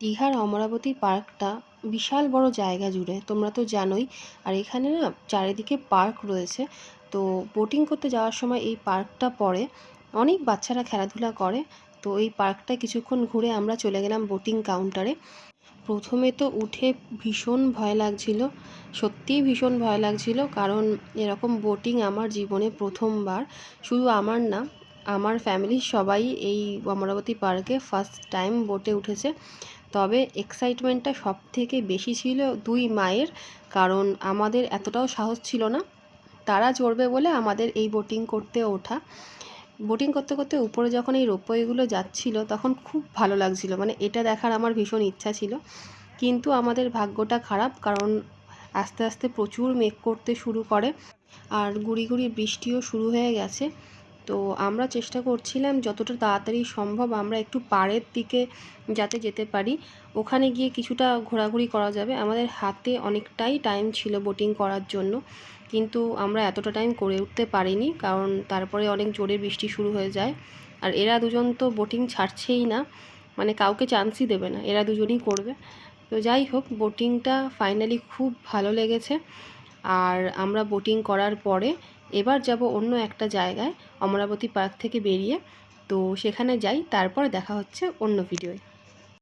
দীঘার অমরাবতী পার্কটা বিশাল বড় জায়গা জুড়ে, তোমরা তো জানোই। আর এখানে না চারিদিকে পার্ক রয়েছে। তো বোটিং করতে যাওয়ার সময় এই পার্কটা পড়ে অনেক বাচ্চারা খেলাধুলা করে। তো এই পার্কটা কিছুক্ষণ ঘুরে আমরা চলে গেলাম বোটিং কাউন্টারে প্রথমে তো উঠে ভীষণ ভয় লাগছিল। সত্যিই ভীষণ ভয় লাগছিল, কারণ এরকম বোটিং আমার জীবনে প্রথমবার। শুধু আমার না, আমার ফ্যামিলির সবাই এই অমরাবতী পার্কে ফার্স্ট টাইম বোটে উঠেছে। তবে এক্সাইটমেন্টটা সব থেকে বেশি ছিল দুই মায়ের, কারণ আমাদের এতটাও সাহস ছিল না। তারা চড়বে বলে আমাদের এই বোটিং করতে ওঠা। বোটিং করতে করতে উপরে যখন এই রোপওয়েগুলো যাচ্ছিল, তখন খুব ভালো লাগছিল। মানে এটা দেখার আমার ভীষণ ইচ্ছা ছিল। কিন্তু আমাদের ভাগ্যটা খারাপ, কারণ আস্তে আস্তে প্রচুর মেঘ করতে শুরু করে। আর গুড়ি গুড়ি বৃষ্টিও শুরু হয়ে গেছে। তো আমরা চেষ্টা করছিলাম যতটা তাড়াতাড়ি সম্ভব আমরা একটু পাড়ের দিকে যাতে যেতে পারি। ওখানে গিয়ে কিছুটা ঘোরাঘুরি করা যাবে। আমাদের হাতে অনেকটাই টাইম ছিল বোটিং করার জন্য। কিন্তু আমরা এতটা টাইম করে উঠতে পারিনি কারণ তারপরে অনেক জোরে বৃষ্টি শুরু হয়ে যায়। আর এরা দুজন তো বোটিং ছাড়ছেই না। মানে কাউকে চান্সই দেবে না। এরা দুজনই করবে। তো যাই হোক বোটিংটা ফাইনালি খুব ভালো লেগেছে। আর আমরা বোটিং করার পরে এবার যাব অন্য একটা জায়গায়, অমরাবতী পার্ক থেকে বেরিয়ে। তো সেখানে যাই, তারপর দেখা হচ্ছে অন্য ভিডিওয়